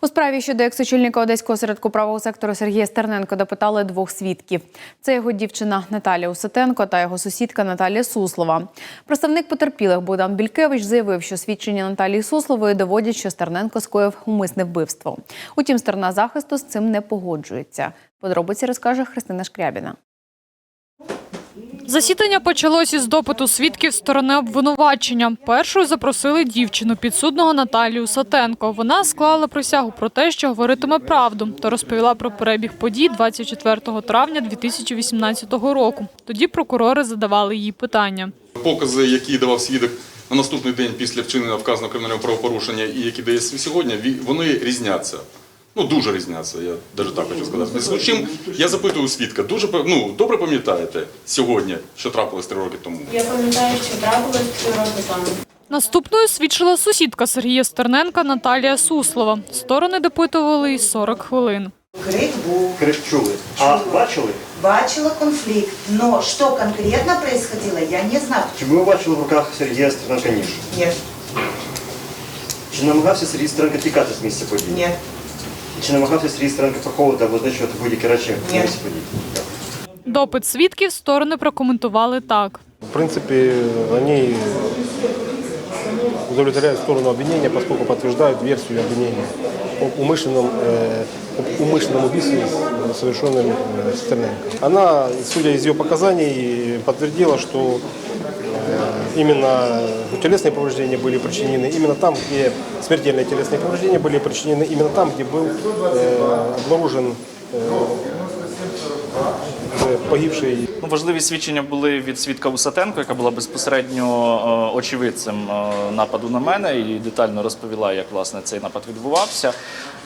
У справі щодо екс-очільника одеського осередку правого сектору Сергія Стерненко допитали двох свідків. Це його дівчина Наталія Усатенко та його сусідка Наталія Суслова. Представник потерпілих Богдан Бількевич заявив, що свідчення Наталії Суслової доводять, що Стерненко скоїв умисне вбивство. Утім, сторона захисту з цим не погоджується. Подробиці розкаже Христина Шкрябіна. Засідання почалось із допиту свідків сторони обвинувачення. Першою запросили дівчину підсудного Наталію Сатенко. Вона склала присягу про те, що говоритиме правду, та розповіла про перебіг подій 24 травня 2018 року. Тоді прокурори задавали їй питання. Покази, які давав свідок на наступний день після вчинення вказаного кримінального правопорушення і які дає сьогодні, вони різняться. Ну, дуже різняться, я навіть так хочу сказати. З чим я запитую у свідка, дуже ну, добре пам'ятаєте сьогодні, що трапилось три роки тому? Я пам'ятаю, що трапилось три роки тому. Наступною свідчила сусідка Сергія Стерненка Наталія Суслова. Сторони допитували й 40 хвилин. Крик був, Крик чули. А бачили? бачила конфлікт, но що конкретно происходило, я не знаю. Чи ви бачили в руках Сергія Стерненка ніж? Нет, Чи намагався Сергій Стерненко тікати з місця події? нет, Чи намагався Сергій Стерненко приховувати або знищувати будь-які речі в Ні. місці події? Допит свідків сторони прокоментували так. В принципе, они удовлетворяют сторону обвинения, поскольку подтверждают версию обвинения об умышленном, э, об умышленном убийстве, э, совершенном э, Стерненко. Она, судя из ее показаний, подтвердила, что э, именно телесные повреждения были причинены именно там, где смертельные телесные повреждения были причинены именно там, где был э, обнаружен э, погибший Ну, важливі свідчення були від свідка Усатенко, яка була безпосередньо е, очевидцем е, нападу на мене і детально розповіла, як власне цей напад відбувався.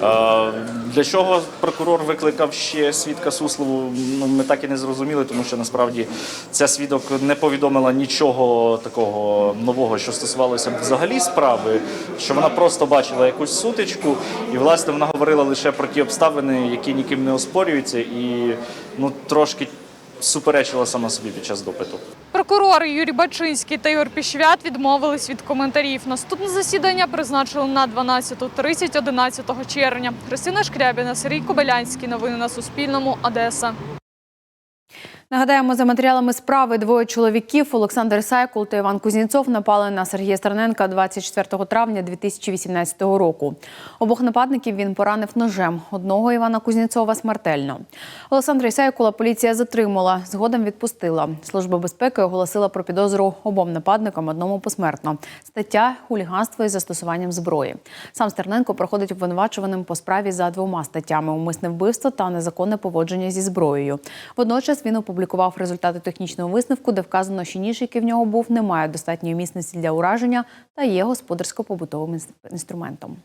Е, Для чого прокурор викликав ще свідка Суслову? Ну, ми так і не зрозуміли, тому що насправді ця свідок не повідомила нічого такого нового, що стосувалося взагалі справи, що вона просто бачила якусь сутичку, і власне вона говорила лише про ті обставини, які ніким не оспорюються, і ну трошки суперечила сама собі під час допиту. Прокурори Юрій Бачинський та Юр Пішвят відмовились від коментарів. Наступне засідання призначили на 12.30 11 червня. Христина Шкрябіна, Сергій Кобилянський. Новини на Суспільному. Одеса. Нагадаємо, за матеріалами справи двоє чоловіків Олександр Сайкул та Іван Кузнєцов напали на Сергія Стерненка 24 травня 2018 року. Обох нападників він поранив ножем. Одного Івана Кузнєцова смертельно. Олександра Сайкула поліція затримала, згодом відпустила. Служба безпеки оголосила про підозру обом нападникам, одному посмертно. Стаття хуліганство із застосуванням зброї. Сам Стерненко проходить обвинувачуваним по справі за двома статтями: умисне вбивство та незаконне поводження зі зброєю. Водночас він опублікував результати технічного висновку, де вказано, що ніж, який в нього був, не має достатньої міцності для ураження та є господарсько-побутовим інструментом.